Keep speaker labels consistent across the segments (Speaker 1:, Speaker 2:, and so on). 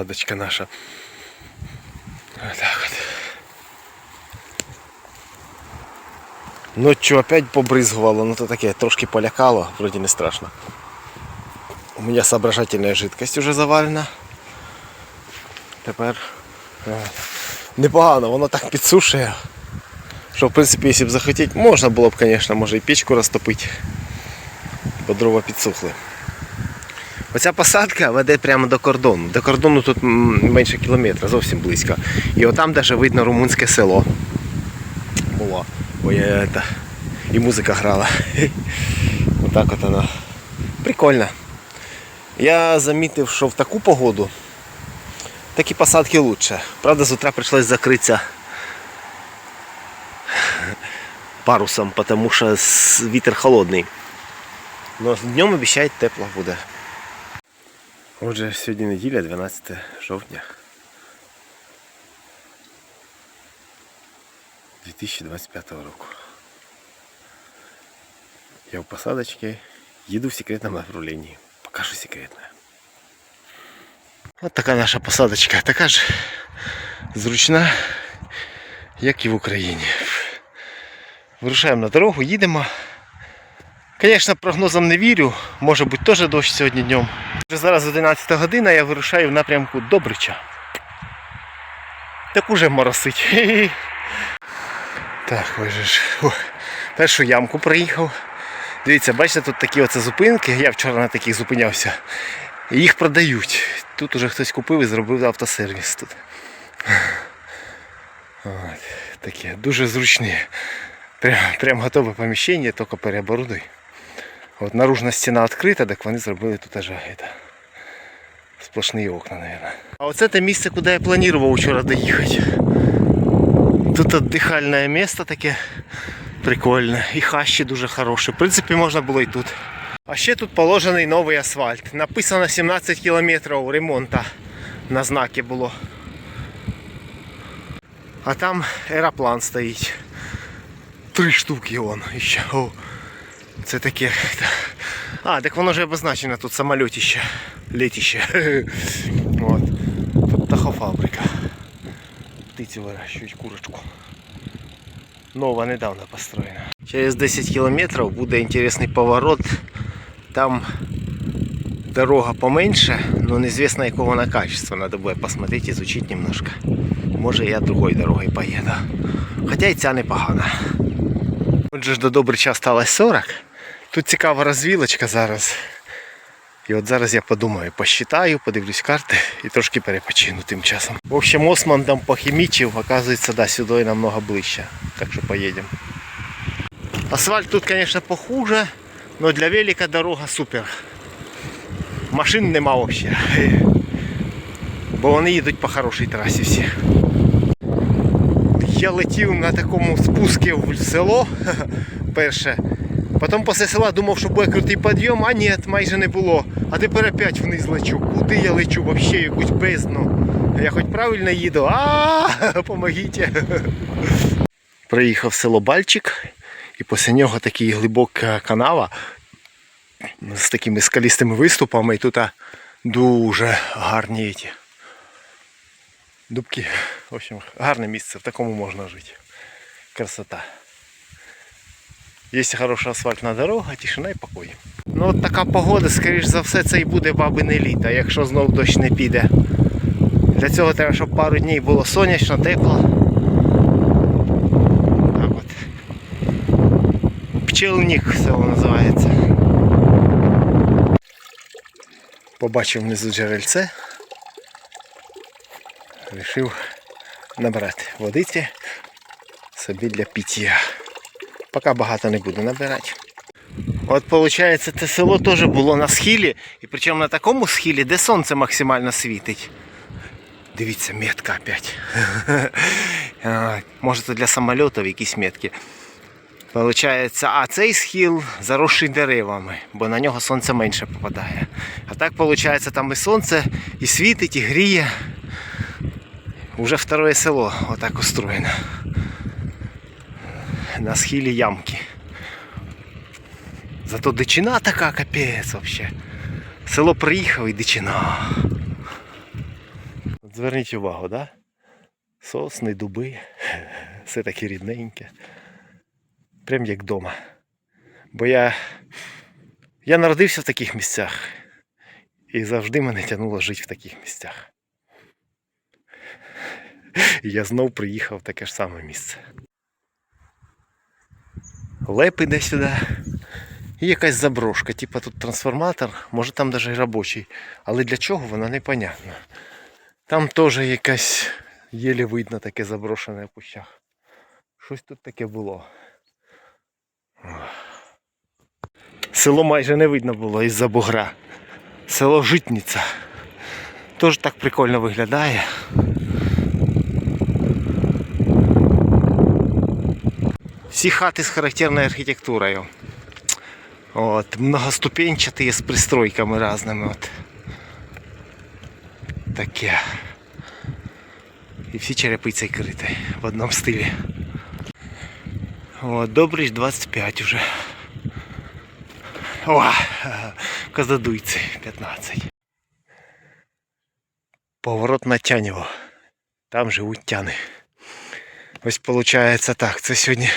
Speaker 1: посадочка наша. Отак от. Ночью опять побрызгивало, ну то таке трошки полякало, вроде не страшно. У меня соображательная жидкость уже завалена. Тепер е, непогано, воно так підсушує. Що в принципі, якщо б захотіти, можна було б, звісно, може і печку розтопити, бо дрова підсухли. Оця посадка веде прямо до кордону. До кордону тут менше кілометра, зовсім близько. І отам навіть видно румунське село. Було. Ой, е, та, і музика грала. Отак от воно. Прикольно. Я замітив, що в таку погоду такі посадки лучше. Правда, з утра прийшлось закритися парусом, тому що вітер холодний. Но днем обіцяють тепло буде. Отже, сьогодні неділя, 12 жовтня. 2025 року. Я в посадочке, їду в секретном направлении. Покажу секретное. От така наша посадочка, така ж зручна, як і в Україні. Вирушаємо на дорогу, їдемо. Звісно, прогнозам не вірю, може бути теж дощ сьогодні днем. Вже зараз 11 година, я вирушаю в напрямку Добрича. Так уже моросить. Так, ось же ж. Першу ямку проїхав. Дивіться, бачите, тут такі оце зупинки. Я вчора на таких зупинявся. Їх продають. Тут уже хтось купив і зробив автосервіс тут. От, таке, дуже зручні. Прям, прям готове поміщення, тільки переоборудуй. От наружна стіна відкрита, так вони зробили тут аж сплошні окна, мабуть. А оце те місце, куди я планував вчора доїхати. Тут віддихальне місце таке прикольне. І хащі дуже хороші. В принципі, можна було і тут. А ще тут положений новий асфальт. Написано 17 кілометрів ремонту на знакі було. А там аероплан стоїть. Три штуки вон ще. Це таке. А, так воно вже обозначено тут самолітище. Летище. От. Тут птахофабрика. Птицю вирощують курочку. Нова недавно построєна. Через 10 кілометрів буде інтересний поворот. Там дорога поменьше, но неизвестно якого на качество. Надо будет посмотреть, изучить немножко. Може я другой дорогой поеду. Хоча і ця непогана. Отже ж до Добрича сталося 40. Тут цікава розвілочка зараз. І от зараз я подумаю, посчитаю, подивлюсь карти і трошки перепочину тим часом. В общем, Осман там похімічив, оказується, да, сюди намного ближче. Так що поїдемо. Асфальт тут, конечно, похуже, но для велика дорога супер. Машин нема вообще. Бо вони їдуть по хорошій трасі всі. Я летів на такому спуску в село перше. Потім після села думав, що буде крутий підйом, а ні, майже не було. А тепер опять вниз лечу. Куди я лечу? Вообще якусь бездну. Я хоч правильно їду. А, помогіть. Приїхав село Бальчик, і після нього такий глибока канава з такими скалістими виступами. І тут дуже гарні ті дубки. В общем, гарне місце, в такому можна жити. Красота. Є хороша асфальтна дорога, тишина і покой. Ну от така погода, скоріш за все, це і буде бабине літо, якщо знов дощ не піде. Для цього треба, щоб пару днів було сонячно, тепло. Так от. Пчелник село називається. Побачив внизу джерельце. Рішив набрати водиці собі для пиття. Поки багато не буду набирати. От виходить, це село теж було на схилі, і причому на такому схилі, де сонце максимально світить. Дивіться, метка опять. Може це для самольотів якісь метки. Получається, а цей схил заросший деревами, бо на нього сонце менше попадає. А так виходить, там і сонце, і світить, і гріє. Уже второе село отак устроєно. На схилі ямки. Зато дичина така капець вообще. Село приїхав і дичина. Зверніть увагу, да? Сосни, дуби, все таке рідненьке. Прям як вдома. Бо я, я народився в таких місцях. І завжди мене тягнуло жити в таких місцях. І я знов приїхав в таке ж саме місце. Леп іде сюди. І якась заброшка, типа тут трансформатор, може там навіть робочий. Але для чого вона непонятна. Там теж якась єлі видно таке заброшене в кущах. Щось тут таке було. Село майже не видно було із-за бугра. Село Житниця. Теж так прикольно виглядає. Всі хати з характерною архітектурою. От, многоступенчатые з пристройками разними. От. Таке. І всі черепиці криті в одному стилі. О, Добрич 25 уже. О, Казадуйці 15. Поворот на Тянєво. Там живуть тяни. Ось виходить так, це сьогодні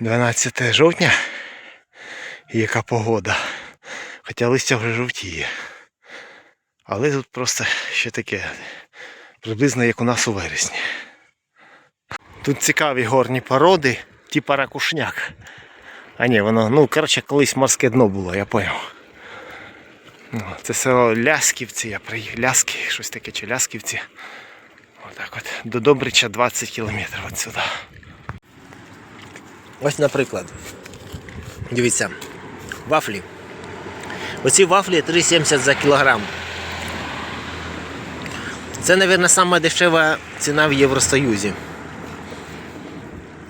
Speaker 1: 12 жовтня. І яка погода. Хоча листя вже жовтіє. Але тут просто ще таке. Приблизно як у нас у вересні. Тут цікаві горні породи, типа ракушняк. А ні, воно, ну, коротше, колись морське дно було, я поняв. Ну, Це село Лясківці, я приїхав. Ляски, щось таке, чи Лясківці. Отак от. До Добрича 20 кілометрів отсюди.
Speaker 2: Ось, наприклад. Дивіться, вафлі. Оці вафлі 3,70 за кілограм. Це, мабуть, сама дешева ціна в Євросоюзі.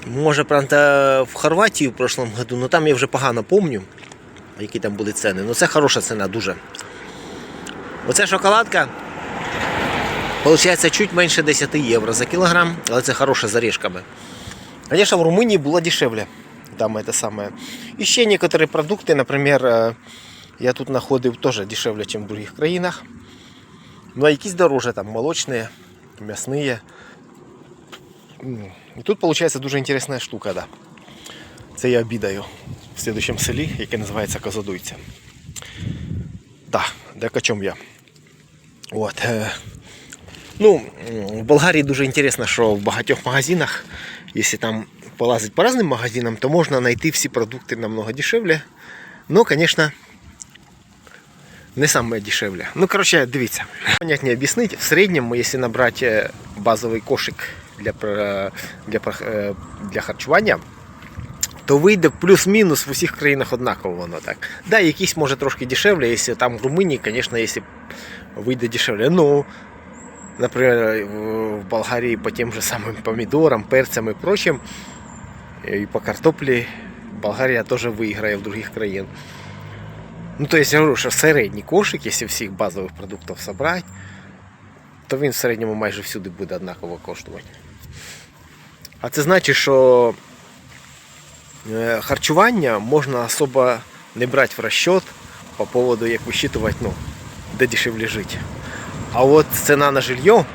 Speaker 2: Може, правда, в Хорватії в прошлому году, ну там я вже погано пам'ятаю, які там були ціни. Ну це хороша ціна дуже. Оця шоколадка. Получається чуть менше 10 євро за кілограм, але це хороша з орешками. Конечно, в Румынии было дешевле. Там это самое. И ще некоторые продукты, например, е, я тут находив тоже дешевле, чем в других країнах. Ну а якісь дороже, там молочные, мясные. М, І тут получается дуже інтересна штука, да. Це я обідаю в следующем селі, яке називається Козадуйця. Да, так о чому я. От. е, Ну, м, в Болгарії дуже інтересно, що в багатьох магазинах, якщо там полазити по різним магазинам, то можна знайти всі продукти намного дешевле. Ну, звісно, не саме дешевле. Ну, коротше, дивіться. Понятно об'яснити. В середньому, якщо набрати е, базовий кошик для, для, е, для харчування, то вийде плюс-мінус в усіх країнах однаково воно так. Да, якісь може трошки дешевле, якщо там в Румунії, звісно, якщо вийде дешевле. Ну, например, в Болгарии по тем же самым помидорам, перцам и прочим, и по картопле Болгария тоже выиграет в других країн. Ну, то есть я говорю, що середній кошик, якщо всіх базових продуктів собрати, то він в середньому майже всюди буде однаково коштувати. А це значить, що е, харчування можна особо не брати в розчет по поводу, як висчитувати, ну, де дешевле жити. А от ціна на жилье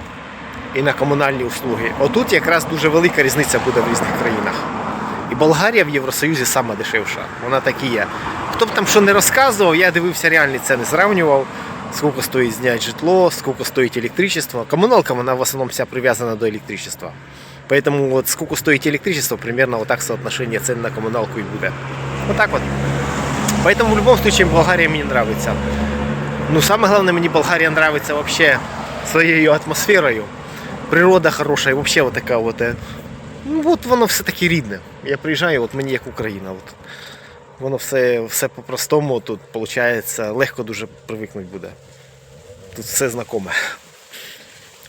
Speaker 2: і на комунальні услуги, отут якраз дуже велика різниця буде в різних країнах. І Болгарія в Євросоюзі сама дешевша. Вона так і є. Хто б там що не розказував, я дивився реальні ціни, зрівнював, скільки стоїть зняти житло, скільки стоїть електричество. Комуналка, вона в основному вся прив'язана до електричества. Поэтому вот сколько стоит электричество, примерно вот так соотношение цен на коммуналку и будет. Вот так вот. Поэтому в любом случае Болгария мне нравится. Ну, самое главное, мне Болгария нравится вообще своей атмосферою. Природа хороша, і вообще вот така вот. е, Ну, от воно все таки рідне. Я приїжджаю, от мені як Україна. От. Воно все, все по-простому, тут виходить, легко дуже привикнути буде. Тут все знакоме.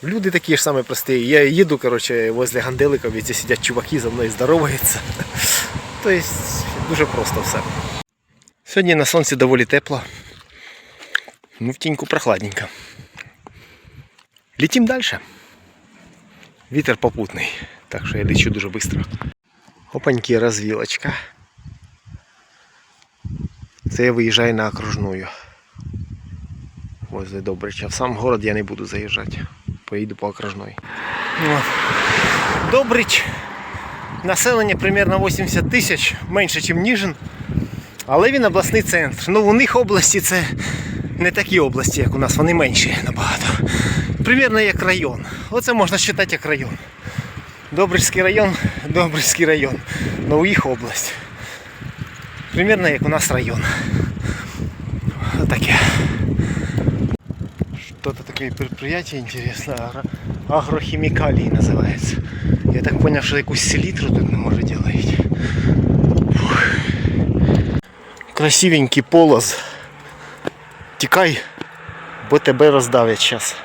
Speaker 2: Люди такі ж самі прості. Я їду, коротше, возле Ганделиків, і сидять чуваки за мною здороваються. Тобто дуже просто все. Сьогодні на сонці доволі тепло. Ну, в тіньку прохладненько. Летим дальше. Вітер попутний, так що я лечу дуже швидко. Опаньки, розвілочка. Це я виїжджаю на окружную. Возле Добрича. В сам город я не буду заїжджати.
Speaker 1: поїду по окружной. Добрич. Населення примерно 80 тисяч, менше, ніж Ніжин. Але він обласний центр. Ну, у них області це не такі області, як у нас, вони менші набагато. Примірно як район. Оце можна вважати як район. Добрицький район, Добрицький район. Ну у їх область. Примірно як у нас район. Отаке. Что-то такое предприятие интересное, агро... агрохимикалии называется. Я так понял, что якусь селитру тут не може делать. Фух. Красивенький полоз. Тікай, бо тебе роздавлять зараз.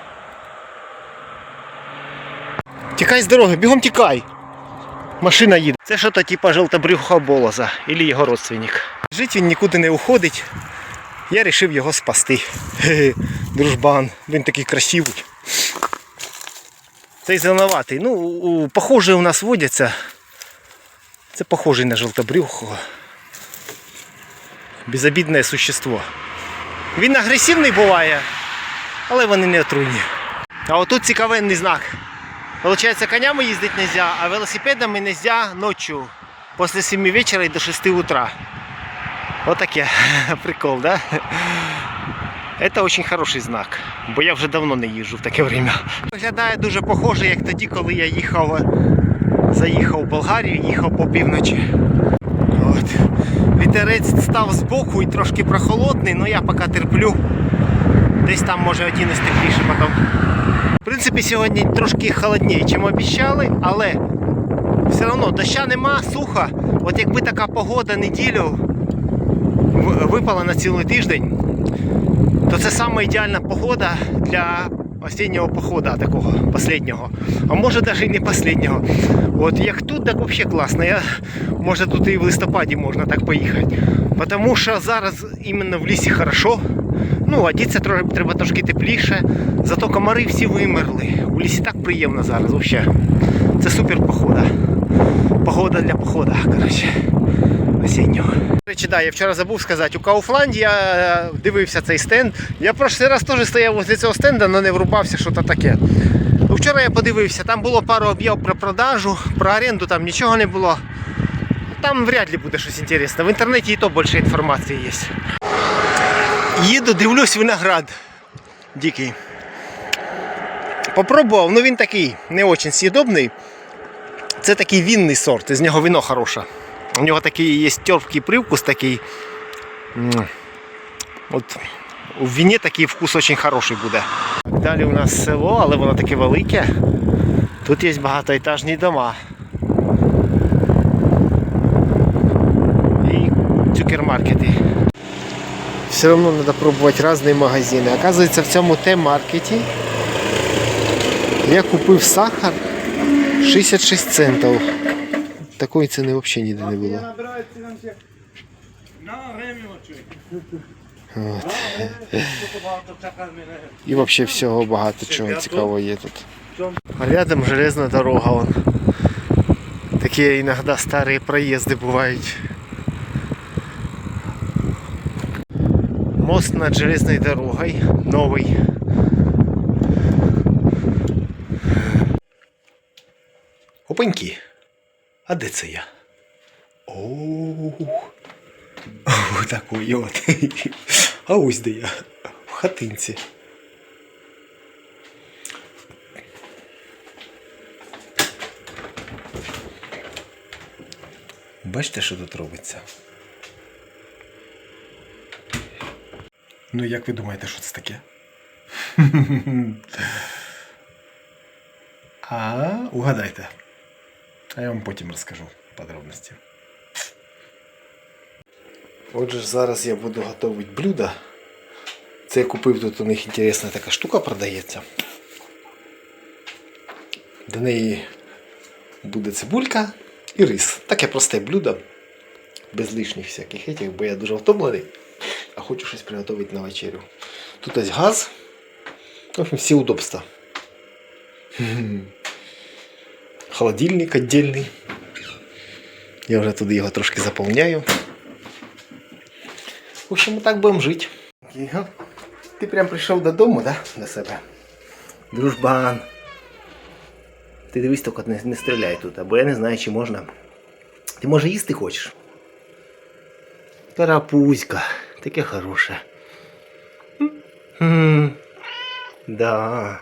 Speaker 1: Тікай з дороги, бігом тікай. Машина їде. Це що то типа жовтобрюха болоза, або його родственник. Жить він нікуди не уходить. Я вирішив його спасти. Хе-хе, дружбан, він такий красивий. Цей зеленоватий. Ну, похожі у нас водяться. Це похожий на жовтобрюхого. Безобідне существо. Він агресивний буває, але вони не отруйні. А отут цікавенний знак. Получається, конями їздити не можна, а велосипедами не можна ночі. Після 7 вечора і до 6 утра. Вот таке. Прикол, да? Это очень хороший знак, бо я вже давно не їжджу в таке время. Виглядає дуже похоже, як тоді, коли я їхав, заїхав в Болгарію, їхав по півночі. Вітерець став збоку і трошки прохолодний, але я поки терплю. Десь там може одінець тепліше потім. В принципі, сьогодні трошки холодніше, ніж обіцяли, але все одно доща нема, сухо. От якби така погода неділю випала на цілий тиждень, то це саме ідеальна погода для осіннього походу такого последнього. А може навіть і не последнього. От як тут, так взагалі класно. Я, може тут і в листопаді можна так поїхати. Тому що зараз іменно в лісі хорошо. Ну, одіться треба трошки тепліше. Зато комари всі вимерли. У лісі так приємно зараз взагалі. Це супер похода. Погода для похода, коротше осіннього. Речі, да, я вчора забув сказати, у Кауфланді я е, дивився цей стенд. Я прошлий раз теж стояв возле цього стенда, але не врубався, що то таке. Ну, Вчора я подивився, там було пару об'яв про продажу, про оренду там нічого не було. Там вряд ли буде щось інтересне. В інтернеті і то більше інформації є. Їду, дивлюсь виноград. Дикий. Попробував, ну він такий не дуже съедобний. Це такий вінний сорт, із нього вино хороше. У нього такий є терпкий привкус такий. От у віні такий вкус дуже хороший буде. Далі у нас село, але воно таке велике. Тут є багатоетажні дома. І супермаркети. Все одно треба пробувати різні магазини. Оказується, в цьому Т-маркеті я купив сахар 66 центів. Такої ціни взагалі ніде не було. От. І взагалі всього багато чого цікавого є тут. Рядом железна дорога. Вон. Такі іноді старі проїзди бувають. Мост над железною дорогою новий. Опаньки. А де це я? Оу. Отакий от. А ось де я. В хатинці. Бачите, що тут робиться? Ну, як ви думаєте, що це таке? А, угадайте. А я вам потім розкажу подробності. Отже, зараз я буду готувати блюдо. Це я купив тут у них інтересна така штука продається. До неї буде цибулька і рис. Таке просте блюдо. Без лишніх всяких етих, бо я дуже втомлений, а хочу щось приготувати на вечерю. Тут ось газ. В общем, всі удобства. Холодильник віддільний. Я вже туди його трошки заповняю. В общем, так будемо жити. Ти прям прийшов додому, да? До себе. Дружбан. Ти дивись, тільки не, не стріляй тут, або я не знаю, чи можна. Ти може їсти хочеш? Карапузька, таке хороше. М, Да.